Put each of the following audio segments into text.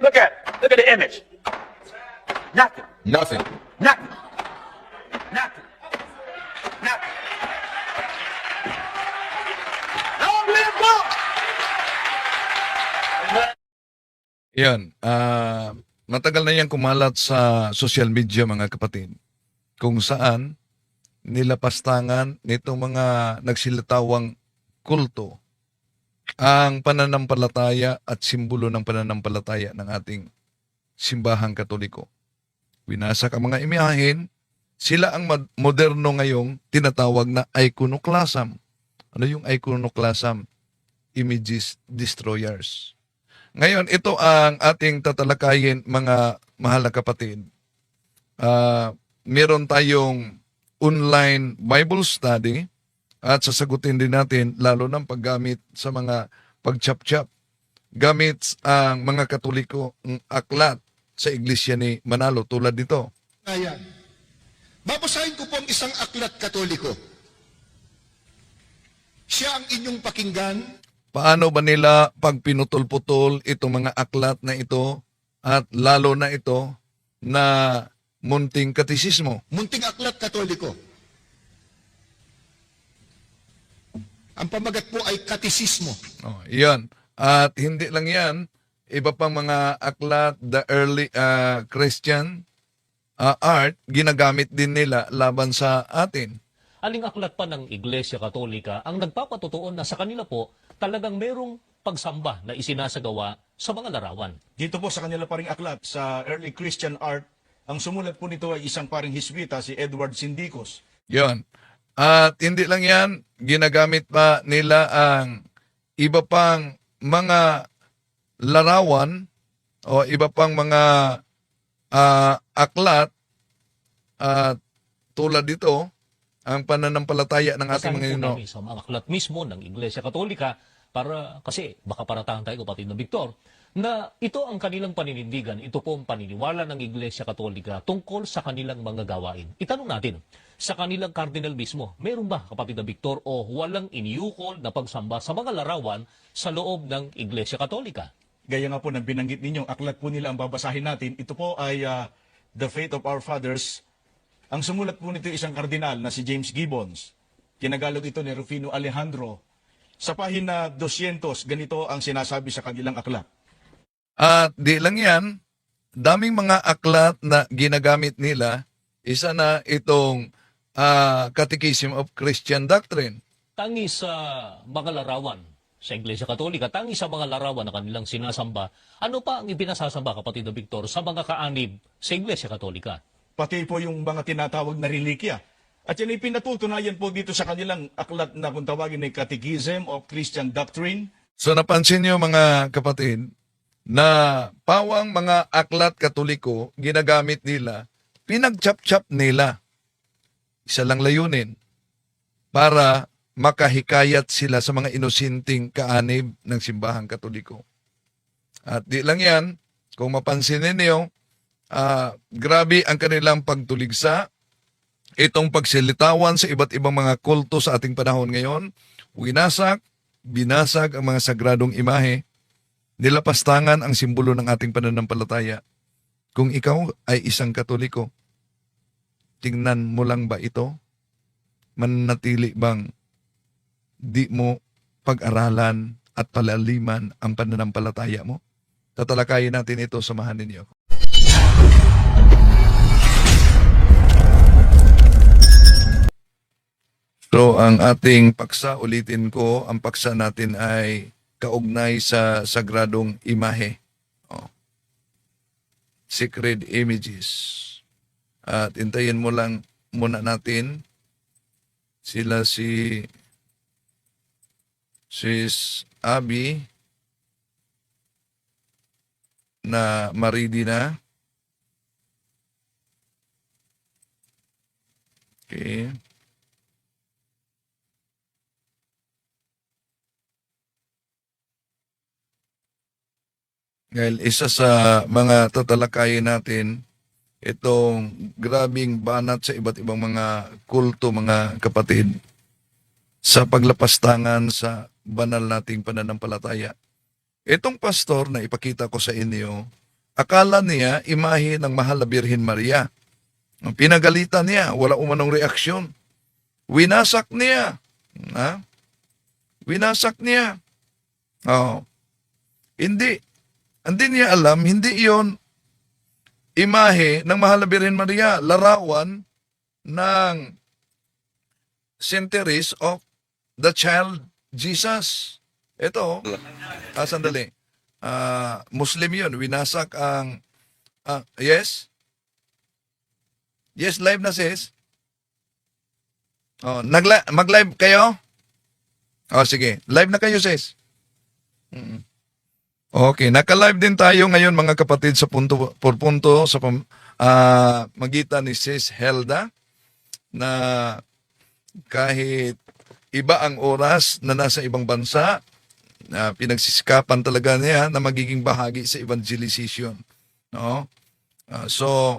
Look at it. Look at the image. Nothing. Nothing. Nothing. Nothing. Nothing. Long live God! Yan. ah matagal na yan kumalat sa social media mga kapatid. Kung saan nilapastangan nitong mga nagsilatawang kulto ang pananampalataya at simbolo ng pananampalataya ng ating simbahang katoliko. Winasak ang mga imiyahin, sila ang mod- moderno ngayong tinatawag na iconoclasm. Ano yung iconoclasm? Images destroyers. Ngayon, ito ang ating tatalakayin mga mahal na kapatid. Ah, meron tayong online Bible study at sasagutin din natin lalo ng paggamit sa mga pagchap-chap gamit ang mga katoliko ng aklat sa iglesia ni Manalo tulad nito. Ayan. Babasahin ko po ang isang aklat katoliko. Siya ang inyong pakinggan Paano ba nila pag pinutol-putol itong mga aklat na ito at lalo na ito na munting katisismo? Munting aklat katoliko. Ang pamagat po ay katisismo. Oh, yan. At hindi lang yan, iba pang mga aklat, the early uh, Christian uh, art, ginagamit din nila laban sa atin. Aling aklat pa ng Iglesia Katolika ang nagpapatotoo na sa kanila po talagang merong pagsamba na isinasagawa sa mga larawan. Dito po sa kanila paring aklat sa early Christian art, ang sumulat po nito ay isang paring hisbita, si Edward Sindicos. Yan. At hindi lang yan, ginagamit pa nila ang iba pang mga larawan o iba pang mga ah, aklat at tulad dito, ang pananampalataya ng ating mga po ino. namin sa mga aklat mismo ng Iglesia Katolika para kasi baka paratahan tayo kapatid na Victor na ito ang kanilang paninindigan, ito po ang paniniwala ng Iglesia Katolika tungkol sa kanilang mga gawain. Itanong natin, sa kanilang cardinal mismo, meron ba kapatid na Victor o walang iniukol na pagsamba sa mga larawan sa loob ng Iglesia Katolika? Gaya nga po ng binanggit ninyong aklat po nila ang babasahin natin. Ito po ay ah, The Faith of Our Fathers. Ang sumulat po nito ay isang kardinal na si James Gibbons. Kinagalog ito ni Rufino Alejandro. Sa pahina 200, ganito ang sinasabi sa kanilang aklat. At di lang yan, daming mga aklat na ginagamit nila, isa na itong ah, Catechism of Christian Doctrine. Tangi sa mga larawan sa Iglesia Katolika, tangi sa mga larawan na kanilang sinasamba, ano pa ang ipinasasamba, kapatid na Victor, sa mga kaanib sa Iglesia Katolika? Pati po yung mga tinatawag na relikya. At yan ay pinatutunayan po dito sa kanilang aklat na kung tawagin ay Catechism of Christian Doctrine. So napansin niyo mga kapatid, na pawang mga aklat katoliko, ginagamit nila, pinagchap-chap nila. Isa lang layunin, para makahikayat sila sa mga inusinting kaanib ng simbahang katoliko. At di lang yan, kung mapansin ninyo, ah, grabe ang kanilang pagtuligsa, itong pagsilitawan sa iba't ibang mga kulto sa ating panahon ngayon, winasak, binasag ang mga sagradong imahe, nilapastangan ang simbolo ng ating pananampalataya. Kung ikaw ay isang katoliko, tingnan mo lang ba ito? Mananatili bang di mo pag-aralan at palaliman ang pananampalataya mo? Tatalakayin natin ito, samahan ninyo. So, ang ating paksa, ulitin ko, ang paksa natin ay kaugnay sa sagradong imahe. Oh. Sacred images. At intayin mo lang muna natin sila si Sis Abby na maridi na. Okay. Dahil isa sa mga tatalakayin natin, itong grabing banat sa iba't ibang mga kulto, mga kapatid, sa paglapastangan sa banal nating pananampalataya. Itong pastor na ipakita ko sa inyo, akala niya imahe ng mahal na Birhen Maria. Pinagalitan niya, wala umanong reaksyon. Winasak niya. Ha? Winasak niya. Oh. Hindi. Hindi niya alam, hindi iyon imahe ng mahal na Birhen Maria, larawan ng centuries of the child Jesus. Ito, ah, sandali. Ah, Muslim yun. Winasak ang... ah, yes? Yes, live na sis. Oh, nagla- mag-live kayo? Oh, sige. Live na kayo sis. Mm. Okay, naka-live din tayo ngayon mga kapatid sa punto por punto sa ah, magitan ni Sis Helda na kahit iba ang oras na nasa ibang bansa, na pinagsisikapan talaga niya na magiging bahagi sa evangelization. No? Ah, so,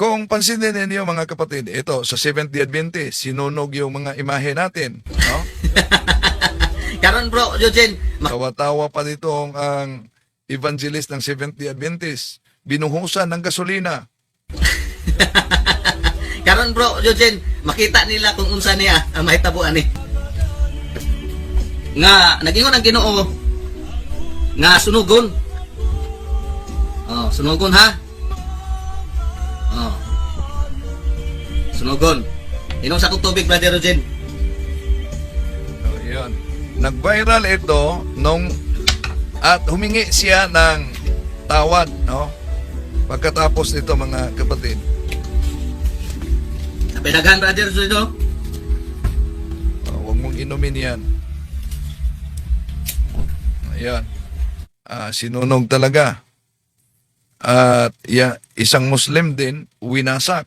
kung pansinin ninyo mga kapatid, ito, sa Seventh-day Adventist, sinunog yung mga imahe natin. No? Karon bro, Eugene, Tawa-tawa pa dito ang, ang evangelist ng Seventh-day Adventist. Binuhusan ng gasolina. karon bro, Eugene, makita nila kung unsa niya ang mahitabuan ni. Nga nagingon ang Ginoo nga sunugon. Oh, sunugon ha. Oh. Sunugon. Inom sa kong tubig, brother Eugene. Nag-viral ito nung at humingi siya ng tawad, no? Pagkatapos nito mga kapatid. Pinagan brother dito. Oh, ah, huwag mong inumin 'yan. Ayan. Ah, sinunog talaga. At yeah, isang Muslim din, winasak.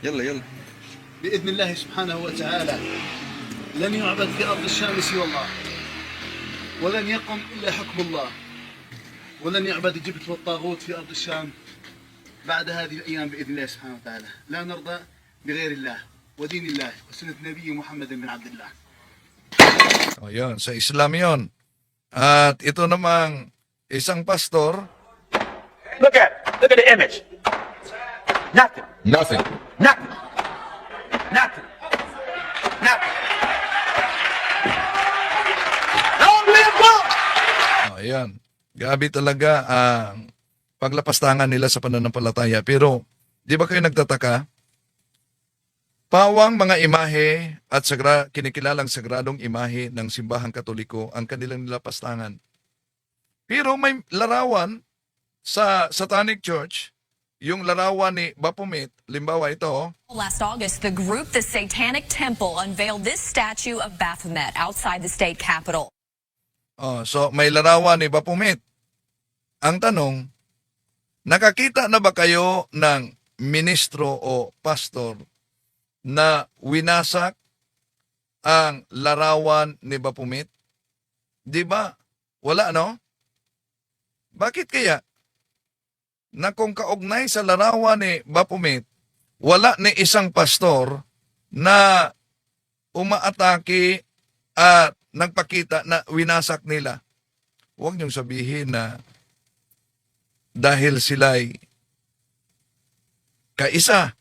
Yalla, yalla. Biidnillahi subhanahu wa ta'ala. لن يعبد في أرض الشام سوى الله ولن يقم إلا حكم الله ولن يعبد الجبت والطاغوت في أرض الشام بعد هذه الأيام بإذن الله سبحانه وتعالى لا نرضى بغير الله ودين الله وسنة نبي محمد بن عبد الله O yun, sa Islam yon. At ito namang isang pastor, Look at it. Look at the image. Nothing Nothing. Nothing. Nothing. Ayan, gabi talaga ang paglapastangan nila sa pananampalataya. Pero, di ba kayo nagtataka? Pawang mga imahe at sagra, kinikilalang sagradong imahe ng simbahang katoliko ang kanilang nilapastangan. Pero may larawan sa Satanic Church, yung larawan ni Baphomet, limbawa ito, oh, Last August, the group The Satanic Temple unveiled this statue of Baphomet outside the state capitol. Oh, so may larawan ni Baphomet. Ang tanong, nakakita na ba kayo ng ministro o pastor na winasak ang larawan ni Baphomet? Di ba? Wala, no? Bakit kaya? Na kung kaugnay sa larawan ni Baphomet, wala ni isang pastor na umaatake at nagpakita na winasak nila. Huwag niyong sabihin na dahil sila'y kaisa.